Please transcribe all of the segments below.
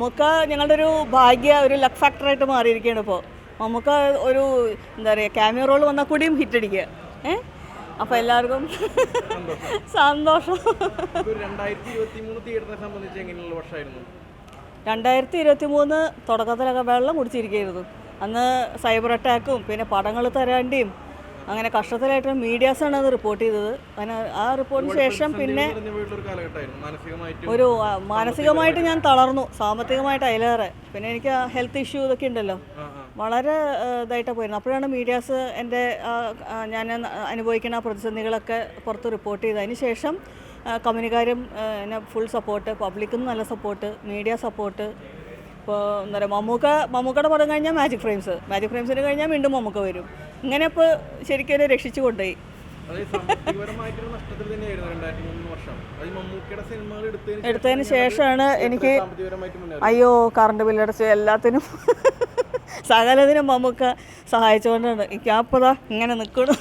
മമ്മൂക്ക ഞങ്ങളുടെ ഒരു ഭാഗ്യ ഒരു ലക്ക് ഫാക്ടറായിട്ട് മാറിയിരിക്കുകയാണ് ഇപ്പോൾ മമ്മൂക്ക ഒരു എന്താ പറയുക ക്യാമിയോ റോൾ വന്നാൽ കൂടിയും ഹിറ്റടിക്കുക ഏ? അപ്പോൾ എല്ലാവർക്കും സന്തോഷം. രണ്ടായിരത്തി ഇരുപത്തി മൂന്ന് തുടക്കത്തിലൊക്കെ വെള്ളം കുടിച്ചിരിക്കുകയായിരുന്നു. അന്ന് സൈബർ അറ്റാക്കും പിന്നെ പടങ്ങൾ തരാണ്ടിയും അങ്ങനെ കഷ്ടത്തിലായിട്ട് മീഡിയാസാണ് അത് റിപ്പോർട്ട് ചെയ്തത്. അങ്ങനെ ആ റിപ്പോർട്ടിന് ശേഷം പിന്നെ ഒരു മാനസികമായിട്ട് ഞാൻ തളർന്നു. സാമ്പത്തികമായിട്ട് അതിലേറെ പിന്നെ എനിക്ക് ഹെൽത്ത് ഇഷ്യൂ ഇതൊക്കെ ഉണ്ടല്ലോ. വളരെ ഇതായിട്ടാണ് പോയിരുന്നു അപ്പോഴാണ് മീഡിയാസ് എന്റെ ഞാൻ അനുഭവിക്കുന്ന ആ പ്രതിസന്ധികളൊക്കെ പുറത്ത് റിപ്പോർട്ട് ചെയ്തത്. അതിന് ശേഷം കമ്പനിക്കാരും എന്നെ ഫുൾ സപ്പോർട്ട് പബ്ലിക്കും നല്ല സപ്പോർട്ട് മീഡിയ സപ്പോർട്ട്. ഇപ്പോൾ എന്താ പറയുക മമ്മൂക്ക മമ്മൂക്കയുടെ പടം കഴിഞ്ഞാൽ മാജിക് ഫ്രെയിംസ്. മാജിക് ഫ്രെയിംസിന് കഴിഞ്ഞാൽ വീണ്ടും മമ്മൂക്ക വരും. ഇങ്ങനെ ഇപ്പോൾ ശരിക്കും എന്നെ രക്ഷിച്ചു കൊണ്ടുപോയി. എടുത്തതിന് ശേഷമാണ് എനിക്ക് അയ്യോ കറണ്ട് ബില്ലടച്ച് എല്ലാത്തിനും സകലതിനും മമ്മൂക്ക സഹായിച്ചുകൊണ്ടാണ്. എനിക്ക് അപ്പതാ ഇങ്ങനെ നിൽക്കണം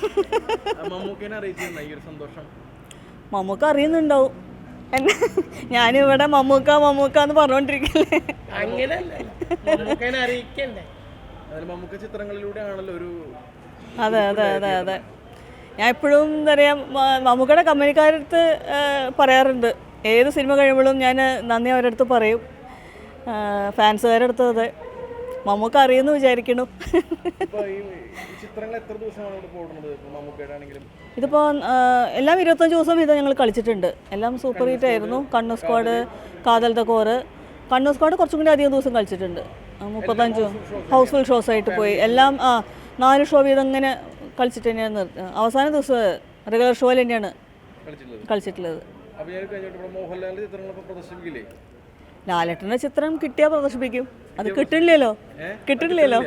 ഒരു സന്തോഷം? മമ്മൂക്ക അറിയുന്നുണ്ടാവും. എന്നെ ഞാനിവിടെ മമ്മൂക്ക മമ്മൂക്ക എന്ന് പറഞ്ഞോണ്ടിരിക്കല്ലേ. ചിത്രങ്ങളിലൂടെ ആണല്ലോ ഒരു അതെ അതെ അതെ അതെ. ഞാൻ എപ്പോഴും എന്താ പറയുക മമ്മൂക്കയുടെ കമ്പനിക്കാരടുത്ത് പറയാറുണ്ട്. ഏത് സിനിമ കഴിയുമ്പോഴും ഞാൻ നന്ദി അവരുടെ അടുത്ത് പറയും. ഫാൻസുകാരുടെ അടുത്ത് അതെ. മമ്മൂക്ക അറിയുന്നു വിചാരിക്കണം ഇതിപ്പോൾ എല്ലാം ഇരുപത്തഞ്ച് ദിവസം ഇത് ഞങ്ങൾ കളിച്ചിട്ടുണ്ട്. എല്ലാം സൂപ്പർ ഹിറ്റ് ആയിരുന്നു. കണ്ണൂർ സ്ക്വാഡ് കാതൽ തക്കോറ് കണ്ണൂർ സ്ക്വാഡ് കുറച്ചും കൂടി അധികം ദിവസം കളിച്ചിട്ടുണ്ട്. മുപ്പത്തഞ്ച് ഹൗസ്ഫുൾ ഷോസ് ആയിട്ട് പോയി. എല്ലാം ആ നാല് ഷോ വീതം ഇങ്ങനെ കളിച്ചിട്ട് തന്നെയാണ് നിർത്തി അവസാന ദിവസം റെഗുലർ ഷോയിൽ തന്നെയാണ് കളിച്ചിട്ടുള്ളത്. ലാലേട്ടന്റെ ചിത്രം കിട്ടിയാൽ പ്രദർശിപ്പിക്കും. അത് കിട്ടില്ലല്ലോ. കിട്ടില്ലല്ലോ.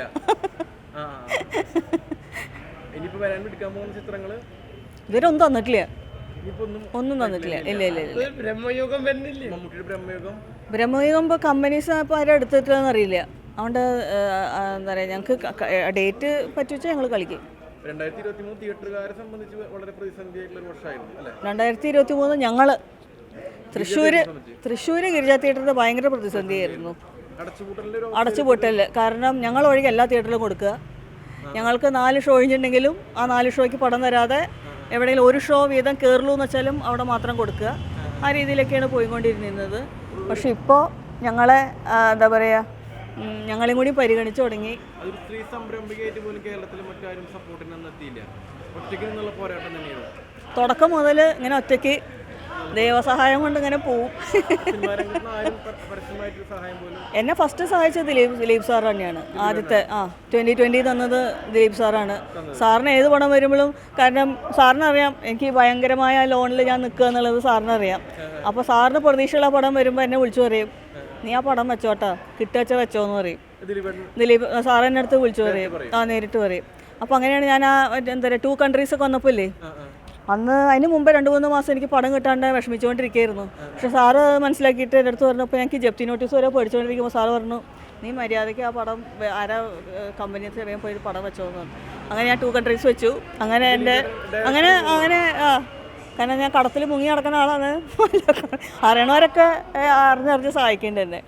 ഇതുവരെ ഒന്നും തന്നിട്ടില്ല. ഒന്നും ഒന്നും തന്നിട്ടില്ല. ഇല്ല ഇല്ല ബ്രഹ്മയോഗം ബ്രഹ്മയുഗം. ബ്രഹ്മയുഗം ബ്രഹ്മയുഗം ഇപ്പോൾ കമ്പനീസ് ഇപ്പോൾ ആരും എടുത്തിട്ടില്ലെന്ന് അറിയില്ല. അതുകൊണ്ട് എന്താ പറയുക ഞങ്ങൾക്ക് ഡേറ്റ് പറ്റുവെച്ചാൽ ഞങ്ങൾ കളിക്കും. രണ്ടായിരത്തി ഇരുപത്തി മൂന്ന് ഞങ്ങൾ തൃശ്ശൂർ തൃശ്ശൂർ ഗിരിജ തിയേറ്ററിന് ഭയങ്കര പ്രതിസന്ധിയായിരുന്നു. അടച്ചുപൂട്ടൽ കാരണം ഞങ്ങൾ ഒഴികെ എല്ലാ തിയേറ്ററിലും കൊടുക്കുക. ഞങ്ങൾക്ക് നാല് ഷോ കഴിഞ്ഞിട്ടുണ്ടെങ്കിലും ആ നാല് ഷോയ്ക്ക് പടം തരാതെ എവിടെയെങ്കിലും ഒരു ഷോ വീതം കയറുള്ളൂ എന്ന് വെച്ചാലും അവിടെ മാത്രം കൊടുക്കുക. ആ രീതിയിലൊക്കെയാണ് പോയിക്കൊണ്ടിരുന്നത്. പക്ഷെ ഇപ്പോൾ ഞങ്ങളെ എന്താ പറയുക ഞങ്ങളെയും കൂടി പരിഗണിച്ചു തുടങ്ങി. അതൊരു സ്ത്രീ സംരംഭകയായിട്ട് പോലും കേരളത്തിൽ മറ്റാരും സപ്പോർട്ടിനൊന്നും എത്തിയില്ല ഒറ്റയ്ക്ക് നിന്നുള്ള പോരാട്ടം തന്നെയാണ് തുടക്കം മുതൽ ഇങ്ങനെ ഒറ്റയ്ക്ക് ദൈവസഹായം കൊണ്ട് ഇങ്ങനെ പോവും. എന്നെ ഫസ്റ്റ് സഹായിച്ചത് ദിലീപ് ദിലീപ് സാർ തന്നെയാണ്. ആദ്യത്തെ ആ ട്വന്റി ട്വന്റി തന്നത് ദിലീപ് സാറാണ്. സാറിന് ഏത് പണം വരുമ്പോഴും കാരണം സാറിനറിയാം എനിക്ക് ഭയങ്കരമായ ലോണിൽ ഞാൻ നിൽക്കുക എന്നുള്ളത് സാറിനറിയാം. അപ്പോൾ സാറിന് പ്രതീക്ഷയുള്ള പടം വരുമ്പോൾ എന്നെ വിളിച്ചു പറയും നീ ആ പടം വെച്ചോട്ടാ. കിട്ടുവച്ച വെച്ചോന്ന് പറയും. ദിലീപ് സാർ എന്നെ അടുത്ത് വിളിച്ചു പറയും. ആ നേരിട്ട് പറയും. അപ്പോൾ അങ്ങനെയാണ് ഞാൻ ആ എന്താ പറയുക ടു കൺട്രീസ് ഒക്കെ വന്നപ്പോൾ ഇല്ലേ അന്ന് അതിന് മുമ്പ് രണ്ട് മൂന്ന് മാസം എനിക്ക് പടം കിട്ടാണ്ട് വിഷമിച്ചുകൊണ്ടിരിക്കുകയായിരുന്നു പക്ഷെ സാറ് മനസ്സിലാക്കിയിട്ട് എന്റെ അടുത്ത് പറഞ്ഞപ്പോൾ എനിക്ക് ജപ്തി നോട്ടീസ് വരെ പഠിച്ചുകൊണ്ടിരിക്കുമ്പോൾ സാറ് പറഞ്ഞു നീ മര്യാദയ്ക്ക് ആ പടം ആരാ കമ്പനി വേഗം പോയി പടം വെച്ചോന്ന് പറഞ്ഞു. അങ്ങനെ ഞാൻ ടു കൺട്രീസ് വെച്ചു. അങ്ങനെ എന്റെ അങ്ങനെ അങ്ങനെ കാരണം ഞാൻ കടത്തിൽ മുങ്ങി നടക്കുന്ന ആളാണ്. അറിയണവരൊക്കെ അറിഞ്ഞറിഞ്ഞ് സഹായിക്കുന്നുണ്ട് എന്നെ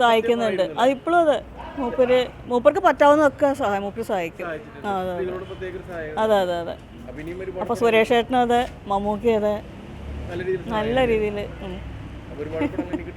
സഹായിക്കുന്നുണ്ട്. അത് ഇപ്പോഴും അത്. മൂപ്പര് മൂപ്പർക്ക് പറ്റാവുന്നതൊക്കെ സഹായം മൂപ്പര് സഹായിക്കും. അതെ അതെ. അതെ അപ്പൊ സുരേഷ് ഏട്ടനത് അതെ മമ്മൂക്കി അതെ. നല്ല രീതിയിൽ